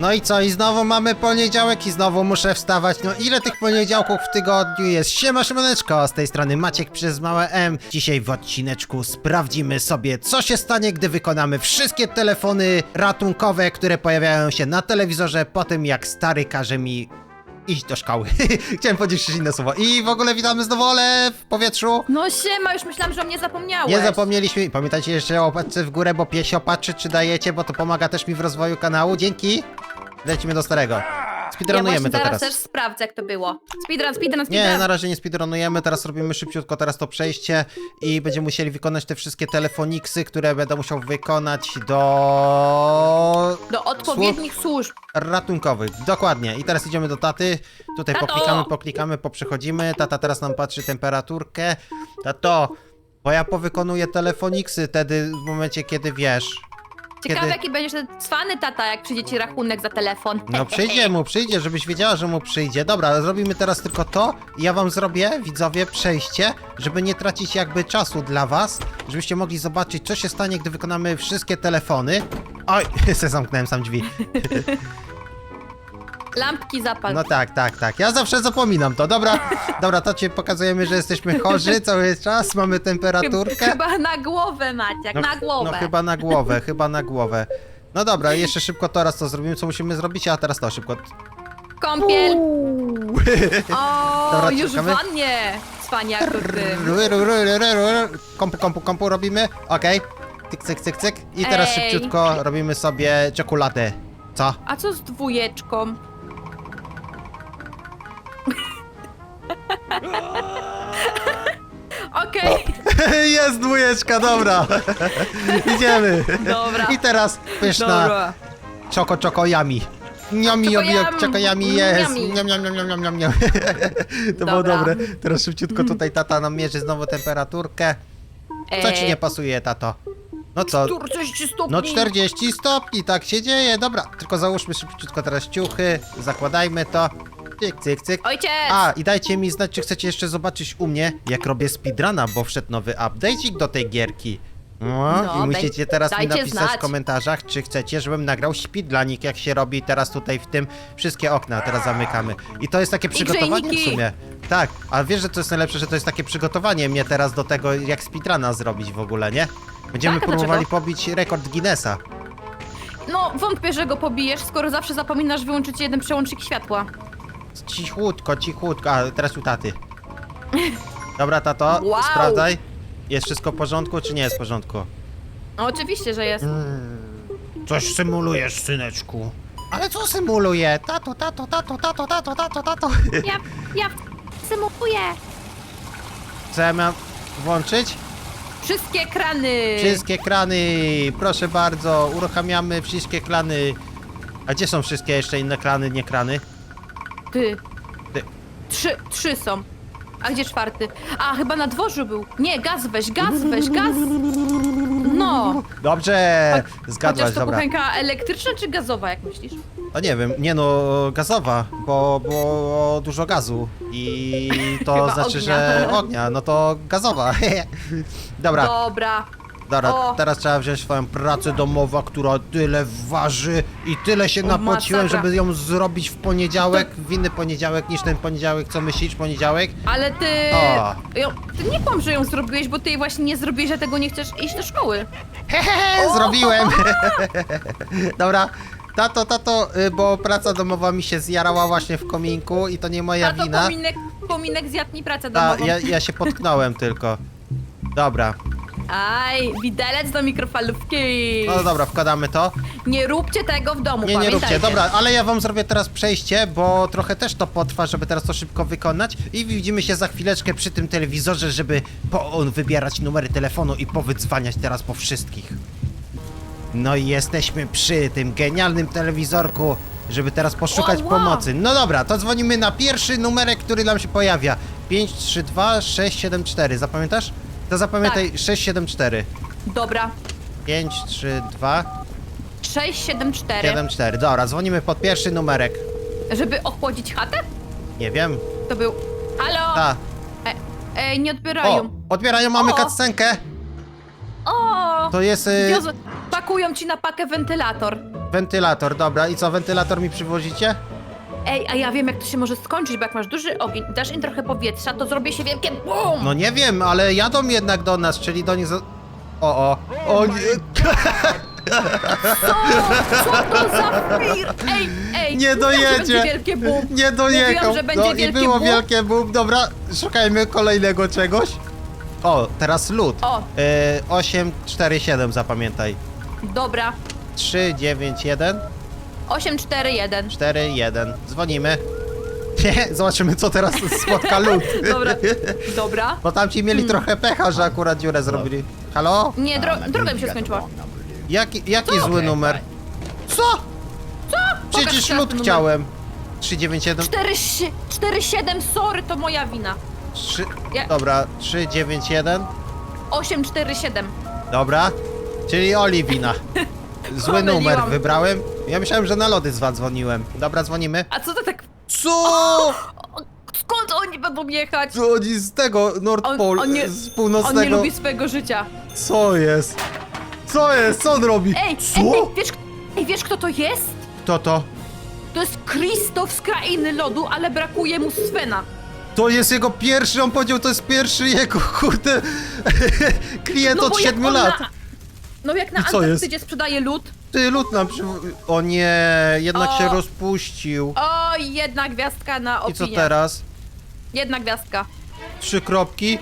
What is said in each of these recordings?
No i co, i znowu mamy poniedziałek i znowu muszę wstawać. No ile tych poniedziałków w tygodniu jest? Siema, siemaneczko, z tej strony Maciek przez małe M. Dzisiaj w odcineczku sprawdzimy sobie, co się stanie, gdy wykonamy wszystkie telefony ratunkowe, które pojawiają się na telewizorze po tym, jak stary każe mi iść do szkoły. Chciałem powiedzieć jeszcze inne słowo. I w ogóle witamy znowu Ole w powietrzu. No siema, już myślałam, że o mnie zapomniałeś. Nie zapomnieliśmy, pamiętajcie jeszcze o łapce w górę, bo piesio patrzy czy dajecie, bo to pomaga też mi w rozwoju kanału. Dzięki. Lecimy do starego. Ja Speedrunujemy właśnie to teraz. też sprawdzę, jak to było. Speedrun, speedrun, speedrun. Nie, na razie nie speedrunujemy, teraz robimy szybciutko teraz to przejście i będziemy musieli wykonać te wszystkie telefoniksy, które będę musiał wykonać do Do odpowiednich służb. ratunkowych. Dokładnie. I teraz idziemy do taty. Tutaj Tato! poklikamy, poklikamy, poprzechodzimy. Tata teraz nam patrzy temperaturkę. Tato, bo ja powykonuję telefoniksy wtedy w momencie, kiedy wiesz. Ciekawe, Kiedy- jaki będziesz ten cwany tata, jak przyjdzie ci rachunek za telefon. No przyjdzie mu, przyjdzie, żebyś wiedziała, że mu przyjdzie. Dobra, zrobimy teraz tylko to i ja wam zrobię, widzowie, przejście, żeby nie tracić jakby czasu dla was, żebyście mogli zobaczyć, co się stanie, gdy wykonamy wszystkie telefony. Oj, se zamknąłem sam drzwi. Lampki zapal. No tak, tak, tak. Ja zawsze zapominam to. Dobra, dobra, to ci pokazujemy, że jesteśmy chorzy cały czas, mamy temperaturkę. Chyba na głowę, Maciek, No, na głowę. No chyba na głowę, chyba na głowę. No dobra, jeszcze szybko teraz to zrobimy, co musimy zrobić, a teraz to szybko. Kąpiel. O, Dobra, już czekamy. w wannie. Cwaniaku ty. Kompu, kompu, kompu robimy. Okej. Cyk, cyk, cyk, cyk. I teraz Ej. szybciutko robimy sobie czekoladę. Co? A co z dwójeczką? Okej, Jest dwójeczka, dobra. Idziemy. dobra. I teraz pyszna Dobra. czoko czoko yami. Niami, Czoko yami, yum. czoko yami jest. Yummy. Niam, niam, niam, niam, niam, niam, niam. To było Dobra. dobre. Teraz szybciutko tutaj tata nam mierzy znowu temperaturkę. Co ci nie pasuje, tato? No co? 40 stopni. No 40 stopni, tak się dzieje. Dobra, tylko załóżmy szybciutko teraz ciuchy, zakładajmy to. Cyk, cyk, cyk. Ojciec! A, i dajcie mi znać, czy chcecie jeszcze zobaczyć u mnie, jak robię speedruna, bo wszedł nowy update'ik do tej gierki. No, No, i musicie daj- teraz mi dajcie napisać w znać. komentarzach, czy chcecie, żebym nagrał speedrunik, jak się robi teraz tutaj w tym. Wszystkie okna teraz zamykamy. I to jest takie przygotowanie w grzejniki. sumie. Tak, a wiesz, że to jest najlepsze, że to jest takie przygotowanie mnie teraz do tego, jak speedruna zrobić w ogóle, nie? Będziemy Tak, a próbowali dlaczego? pobić rekord Guinnessa. No, wątpię, że go pobijesz, skoro zawsze zapominasz wyłączyć jeden przełącznik światła. Cichutko, cichutko. A, teraz u taty. Dobra, tato, Wow. sprawdzaj. Jest wszystko w porządku, czy nie jest w porządku? No, oczywiście, że jest. Mm. Coś symulujesz, syneczku. Ale co symuluje? Tato, tato, tato, tato, tato, tato, tato. Ja, ja symuluję. Co ja miałem włączyć? Wszystkie krany. Wszystkie krany, proszę bardzo, uruchamiamy wszystkie klany. A gdzie są wszystkie jeszcze inne klany, nie krany? Ty. Ty. Trzy, trzy są. A gdzie czwarty? A, chyba na dworzu był. Nie, gaz weź, gaz weź, gaz. No. Dobrze, zgadłaś, Chociaż to dobra. kuchenka elektryczna czy gazowa, jak myślisz? A nie wiem, nie no, gazowa, bo było dużo gazu i to Chyba znaczy, ognia. że ognia, no to gazowa. Dobra, Dobra. Dobra, o. teraz trzeba wziąć swoją pracę domową, która tyle waży i tyle się napociłem, masakra. żeby ją zrobić w poniedziałek, w inny poniedziałek niż ten poniedziałek, co myślisz, poniedziałek? Ale ty... O. Ją, ty nie kłam, że ją zrobiłeś, bo ty jej właśnie nie zrobiłeś, że tego nie chcesz iść do szkoły. Hehehe, zrobiłem! Dobra, tato, tato, y, bo praca domowa mi się zjarała właśnie w kominku i to nie moja Tato, wina. pominek, pominek zjadł mi pracę Ta, domową. ja, ja się potknąłem tylko. Dobra, Aj, widelec do mikrofalówki. no dobra, wkładamy to. Nie róbcie tego w domu, Nie, nie pamiętajcie. róbcie, dobra, ale ja wam zrobię teraz przejście, bo trochę też to potrwa, żeby teraz to szybko wykonać i widzimy się za chwileczkę przy tym telewizorze, żeby po, on wybierać numery telefonu i powydzwaniać teraz po wszystkich. No i jesteśmy przy tym genialnym telewizorku, żeby teraz poszukać O, wow. pomocy. No dobra, to dzwonimy na pierwszy numerek, który nam się pojawia. 532 674, zapamiętasz? To zapamiętaj 674. Dobra. 532 674. 74. Dobra, dzwonimy pod pierwszy numerek. Żeby ochłodzić chatę? Nie wiem. To był... Halo? Ta. E, e, nie odbierają. O, odbierają, mamy O. O! To jest... Y... Wiozą- Pakują ci na pakę wentylator. Wentylator, dobra. I co, wentylator mi przywozicie? Ej, a ja wiem jak to się może skończyć, bo jak masz duży ogień i dasz im trochę powietrza, to zrobi się wielkie BUM! No nie wiem, ale jadą jednak do nas, czyli do nich za... O, o. O nie. Co? Co to za fir? Ej, ej! Nie mówiłam, że dojedzie. będzie wielkie BUM! Nie dojechał. Mówiłam, że będzie no i wielkie było boom. wielkie boom. Dobra, szukajmy kolejnego czegoś. O, teraz lód. O. Y, 8, 4, 7 zapamiętaj. Dobra. 3, 9, 1, 8, 4, 1. 4, 1. Dzwonimy. Zobaczymy, co teraz spotka lód. Dobra. Dobra. Bo tamci mieli trochę pecha, że akurat dziurę zrobili. Halo? Nie, dro droga mi się skończyła. Jaki, jaki zły numer? Co? Co? Przecież Pokaż lód teraz chciałem. 397. 4, 4, 7, sorry, to moja wina. 3. Ja- Dobra, 391. 8, 4, 7. Dobra. Czyli Oliwina. Zły Pomyliłam. numer wybrałem. Ja myślałem, że na lody dzwoniłem. Dobra, dzwonimy. A co to tak... Co? O, Skąd oni będą jechać? Co oni z tego Nord On- Pole, on nie- z On północnego? nie lubi swojego życia. Co jest? Co jest? Co on robi? Ej, Co? ej, ej, wiesz, ej, wiesz kto to jest? Kto to? To jest Krzysztof z krainy lodu, ale brakuje mu Svena. To jest jego pierwszy, on powiedział, to jest pierwszy jego, kurde, klient od No bo jak 7 on lat. Na, no jak na I co? Antarktydzie sprzedaje lód. Ty, lód nam przy... O nie, jednak O. się rozpuścił. O, jedna gwiazdka na I opinię. co teraz? Jedna gwiazdka. Trzy kropki.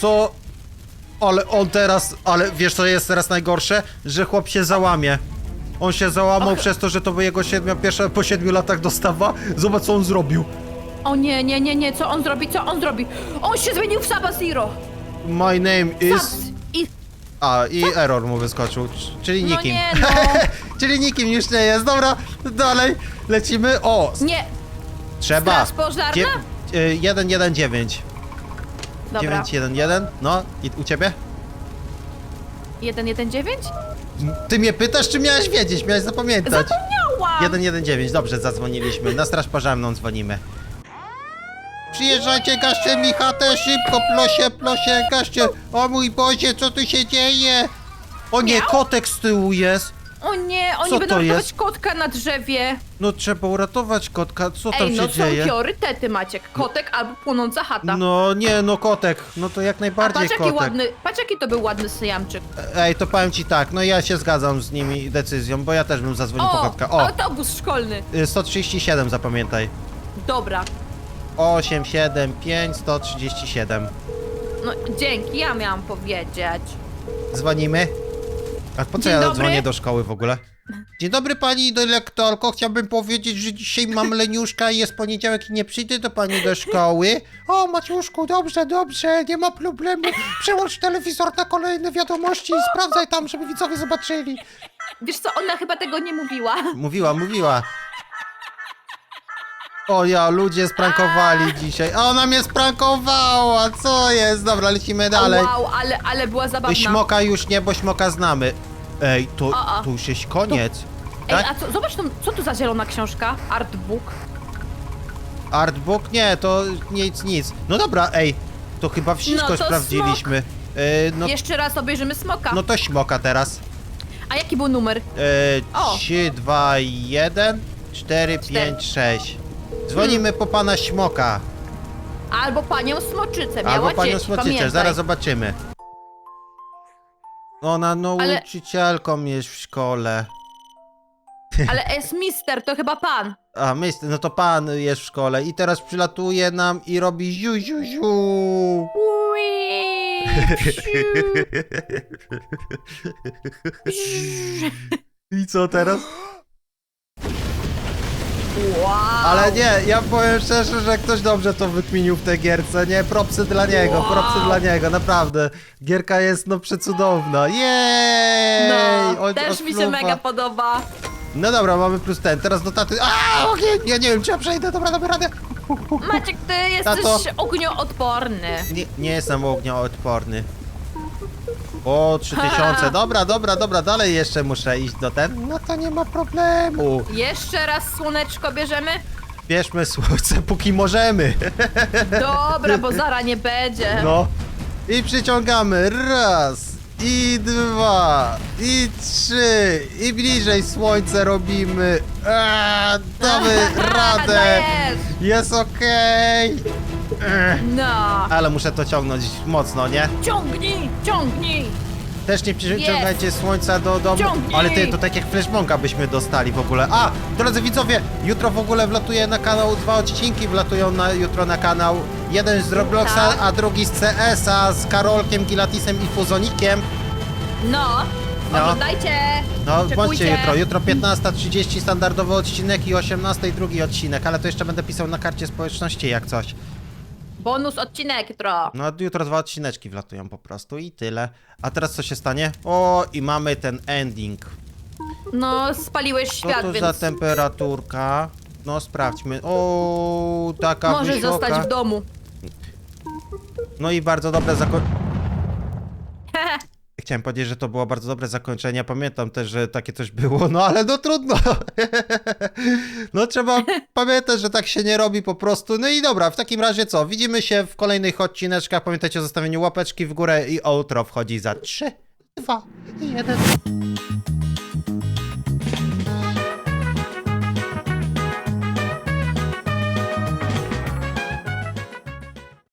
Co? Ale on teraz, ale wiesz co jest teraz najgorsze? Że chłop się załamie. On się załamał Och. przez to, że to by jego siedmiu, pierwsza po siedmiu latach dostawa. Zobacz co on zrobił. O nie, nie, nie, nie, co on zrobi, co on zrobi? On się zmienił w Saba Zero. My name is... A, i error mu wyskoczył, czyli No nikim. nie no. czyli nikim już nie jest. Dobra, dalej. Lecimy. O, Nie, trzeba. straż pożarna? Dzie- y, 119. dobra. 911. No, i u ciebie? 119? Ty mnie pytasz, czy miałeś wiedzieć? Miałeś zapamiętać. Zapomniałam! 119, dobrze, zadzwoniliśmy. Na straż pożarną dzwonimy. Przyjeżdżajcie, gaście mi chatę, szybko, plosie, plosie, gaście. O mój Boże, co tu się dzieje? O nie, Miau. kotek z tyłu jest. O nie, oni Co będą to ratować jest? kotka na drzewie. No trzeba uratować kotka, co tam Ej, no się są dzieje? priorytety, Maciek. Kotek albo płonąca chata. No nie, no kotek, no to jak A najbardziej patrz jaki kotek. ładny, patrz jaki to był ładny syjamczyk. Ej, to powiem ci tak, no ja się zgadzam z nimi decyzją, bo ja też bym zadzwonił po O, kotka. O, autobus szkolny. y, 137 zapamiętaj. Dobra. 875 137. No dzięki, ja miałam powiedzieć. Dzwonimy. A po co Dzień ja dobry. dzwonię do szkoły w ogóle? Dzień dobry pani dyrektorko, chciałbym powiedzieć, że dzisiaj mam leniuszka i jest poniedziałek i nie przyjdę do pani do szkoły. O Maciuszku, dobrze, dobrze, nie ma problemu. Przełącz telewizor na kolejne wiadomości i sprawdzaj tam, żeby widzowie zobaczyli. Wiesz co, ona chyba tego nie mówiła. Mówiła, mówiła. O ja, ludzie sprankowali dzisiaj. A ona mnie sprankowała, co jest? Dobra, lecimy dalej. Wow, ale, ale była zabawna. Śmoka już nie, bo śmoka znamy. Ej, to, to już jest koniec. Ej, tak? a co, zobacz, tam, co tu za zielona książka? Artbook. Artbook? Nie, to nic, nic. No dobra, ej, to chyba wszystko No to sprawdziliśmy. E, no, Jeszcze raz obejrzymy smoka. no to śmoka teraz. A jaki był numer? E, O. 3, 2, 1, 4, 5, 6. Dzwonimy po pana śmoka. Albo panią smoczycę. Miała Albo panią dzieci, smoczycie, pamiętaj. zaraz zobaczymy. Ona nauczycielką jest w szkole. Ale jest mister, to chyba pan. A, myśl, no to pan jest w szkole i teraz przylatuje nam i robi ziu, ziu, ziu. Ui, psiu. I co teraz? Wow. Ale nie, ja powiem szczerze, że ktoś dobrze to wykminił w tej gierce, nie? Propsy dla niego, Wow. propsy dla niego, naprawdę. Gierka jest no przecudowna, jej! No, Od- też mi się mega podoba. No dobra, mamy plus ten, teraz do taty... A, ogień! Ja nie wiem, czy ja przejdę, dobra, dobra radę. Maciek, ty jesteś Tato. ognioodporny. Nie, nie jestem ognioodporny. O, 3000, dobra, dobra, dobra, dalej jeszcze muszę iść do ten. No to nie ma problemu. Jeszcze raz słoneczko bierzemy? Bierzmy słońce, póki możemy. Dobra, bo zara nie będzie. No. I przyciągamy. Raz. I dwa, i trzy, i bliżej słońce robimy. Eee, damy radę. Dajesz. Jest okej. Ech, No. Ale muszę to ciągnąć mocno, nie? Ciągnij, ciągnij. Też nie przyciągajcie słońca do domu. Ciągnij! Ale ty, to tak jak flashbonga byśmy dostali w ogóle. A, drodzy widzowie, jutro w ogóle wlatuje na kanał, dwa odcinki wlatują na, jutro na kanał. Jeden z Robloxa, Tak. a drugi z CS-a, z Karolkiem, Gilatisem i Fuzonikiem. No. No. Oglądajcie. No, Czekujcie. bądźcie jutro. Jutro 15.30 standardowy odcinek i 18.00 drugi odcinek, ale to jeszcze będę pisał na karcie społeczności jak coś. Bonus odcinek jutro. No, jutro dwa odcineczki wlatują po prostu i tyle. A teraz co się stanie? O, i mamy ten ending. No, spaliłeś Co świat, to więc za temperaturka? No sprawdźmy. O, taka możesz wysoka. zostać w domu. No i bardzo dobre zakończenie. Chciałem powiedzieć, że to było bardzo dobre zakończenie. Pamiętam też, że takie coś było, no ale no trudno. No trzeba pamiętać, że tak się nie robi po prostu. No i dobra, w takim razie co? Widzimy się w kolejnych odcineczkach. Pamiętajcie o zostawieniu łapeczki w górę i outro wchodzi za 3, 2, 1.